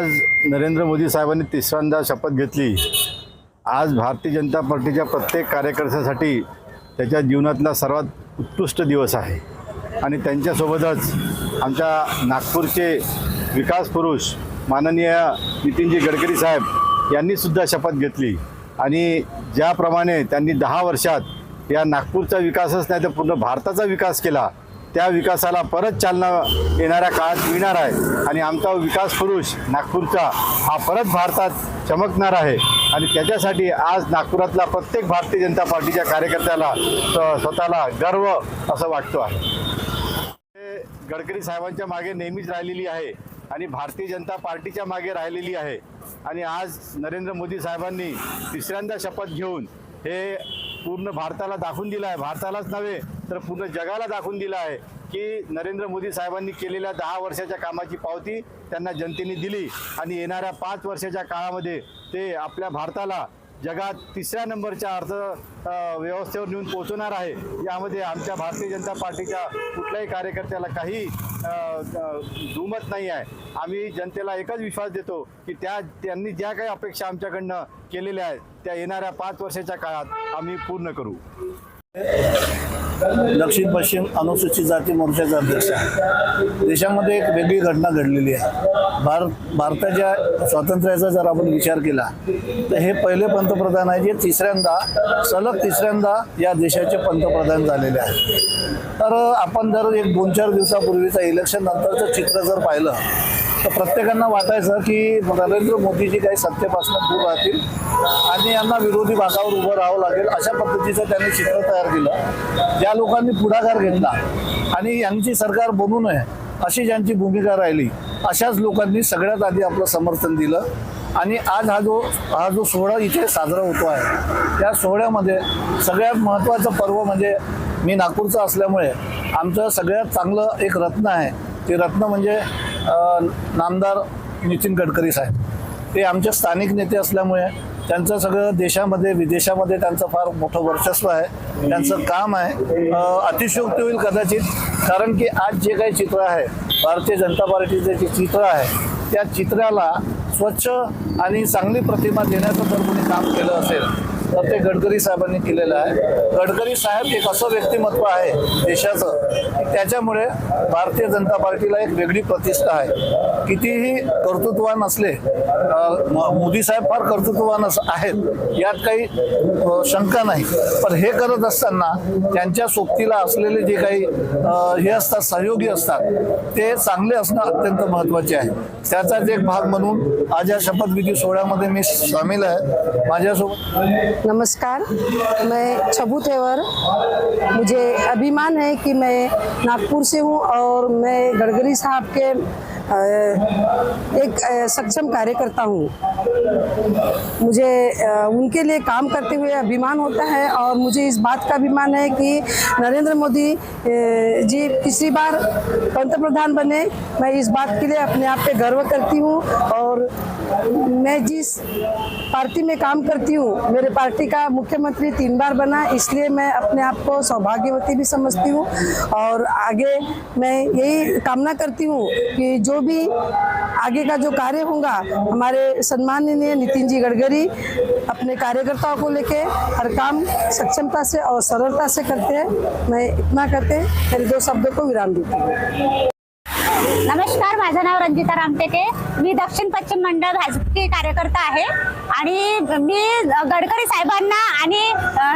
आज नरेंद्र मोदी साहेबांनी तिसऱ्यांदा शपथ घेतली. आज भारतीय जनता पार्टीच्या प्रत्येक कार्यकर्त्यासाठी त्याच्या जीवनातला सर्वात उत्कृष्ट दिवस आहे. आणि त्यांच्यासोबतच आमच्या नागपूरचे विकास पुरुष माननीय नितीनजी गडकरी साहेब यांनीसुद्धा शपथ घेतली. आणि ज्याप्रमाणे त्यांनी दहा वर्षात या नागपूरचा विकासच नाही तर पूर्ण भारताचा विकास केला. त्या विकासाला परत चालना येणाऱ्या काळात मिळणार आहे. आणि आमचा विकास पुरुष नागपूरचा हा परत भारतात चमकणार आहे. आणि त्याच्यासाठी आज नागपुरातला प्रत्येक भारतीय जनता पार्टीच्या कार्यकर्त्याला स- स्वतःला गर्व असं वाटतो आहे. गडकरी साहेबांच्या मागे नेहमीच राहिलेली आहे. आणि भारतीय जनता पार्टीच्या मागे राहिलेली आहे. आणि आज नरेंद्र मोदी साहेबांनी तिसऱ्यांदा शपथ घेऊन हे पूर्ण भारताला दाखवून दिला आहे. भारतालाच नव्हे तर पूर्ण जगाला दाखवून दिला आहे की नरेंद्र मोदी साहेबांनी केलेल्या दहा वर्षाच्या कामाची पावती त्यांना जनतेने दिली. आणि येणाऱ्या पाच वर्षाच्या काळामध्ये ते आपल्या भारताला जगात तिसऱ्या नंबरच्या अर्थ व्यवस्थेवर नेऊन पोहोचवणार आहे. यामध्ये आमच्या भारतीय जनता पार्टीच्या कुठल्याही कार्यकर्त्याला काही दुमत नाही आहे. आम्ही जनतेला एकच विश्वास देतो की त्या त्यांनी ज्या काही अपेक्षा आमच्याकडनं केलेल्या आहेत त्या येणाऱ्या पाच वर्षाच्या काळात आम्ही पूर्ण करू. दक्षिण पश्चिम अनुसूचित जाती मोर्चाचा अध्यक्ष देशामध्ये एक वेगळी घटना घडलेली आहे. भारत भारताच्या स्वातंत्र्याचा जर आपण विचार केला तर हे पहिले पंतप्रधान आहे जे तिसऱ्यांदा सलग तिसऱ्यांदा या देशाचे पंतप्रधान झालेले आहेत. तर आपण जर एक दोन चार दिवसापूर्वीचं इलेक्शन नंतरचं चित्र जर पाहिलं तर प्रत्येकांना वाटायचं की नरेंद्र मोदीजी काही सत्तेपासून दूर राहतील आणि यांना विरोधी भागावर उभं राहावं लागेल अशा पद्धतीचं त्यांनी चित्र तयार केलं. ज्या लोकांनी पुढाकार घेतला आणि यांची सरकार बनू नये अशी ज्यांची भूमिका राहिली अशाच लोकांनी सगळ्यात आधी आपलं समर्थन दिलं आणि आज हा जो हा जो सोहळा इथे साजरा होतो आहे त्या सोहळ्यामध्ये सगळ्यात महत्त्वाचं पर्व म्हणजे मी नागपूरचा असल्यामुळे आमचं सगळ्यात चांगलं एक रत्न आहे. ते रत्न म्हणजे नामदार नितीन गडकरी साहेब. ते आमचे स्थानिक नेते असल्यामुळे त्यांचं सगळं देशामध्ये विदेशामध्ये त्यांचं फार मोठं वर्चस्व आहे. त्यांचं काम आहे. अतिशयोक्ती होईल कदाचित कारण की आज जे काही चित्र आहे भारतीय जनता पार्टीचे जे चित्र आहे त्या चित्राला स्वच्छ आणि चांगली प्रतिमा देण्याचं जर कोणी काम केलं असेल तर ते गडकरी साहेबांनी केलेलं आहे. गडकरी साहेब एक असं व्यक्तिमत्व आहे देशाचं त्याच्यामुळे भारतीय जनता पार्टीला एक वेगळी प्रतिष्ठा आहे. कितीही कर्तृत्वान असले म- मोदी साहेब फार कर्तृत्वान आहेत. यात काही शंका नाही. पण हे करत असताना त्यांच्या सोबतीला असलेले जे काही हे असतात सहयोगी असतात ते चांगले असणं अत्यंत महत्त्वाचे आहे. त्याचाच एक भाग म्हणून आज या शपथविधी सोहळ्यामध्ये मी सामील आहे. माझ्यासोबत नमस्कार। मैं छबू तेवर। मुझे अभिमान है कि मैं नागपुर से हूँ और मैं गडकरी साहब के एक सक्षम कार्यकर्ता हूँ। मुझे उनके लिए काम करते हुए अभिमान होता है और मुझे इस बात का अभिमान है कि नरेंद्र मोदी जी तीसरी बार पंतप्रधान बने। मैं इस बात के लिए अपने आप पे गर्व करती हूँ और मैं जिस पार्टी में काम करती हूँ। मेरे पार्टी का मुख्यमंत्री तीन बार बना, इसलिए मैं अपने आप को सौभाग्यवती भी समझती हूँ। और आगे मैं यही कामना करती हूँ कि जो भी आगे का जो कार्य होगा, हमारे सम्माननीय नितिन जी गडकरी अपने कार्यकर्ताओं को लेके हर काम सक्षमता से और सरलता से करते हैं। मैं इतना करते मेरे दो शब्दों को विराम देती हूँ। नमस्कार। माझं नाव रंजिता रामटेके. मी दक्षिण पश्चिम मंडळ भाजपची कार्यकर्ता आहे. आणि मी गडकरी साहेबांना आणि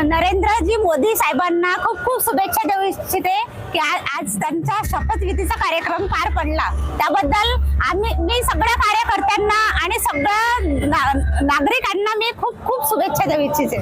नरेंद्रजी मोदी साहेबांना खूप खूप शुभेच्छा देऊ इच्छिते की आज त्यांचा शपथविधीचा कार्यक्रम पार पडला. त्याबद्दल आम्ही मी सगळ्या कार्यकर्त्यांना आणि सगळ्या ना- नागरिकांना मी खूप खूप शुभेच्छा देऊ इच्छिते.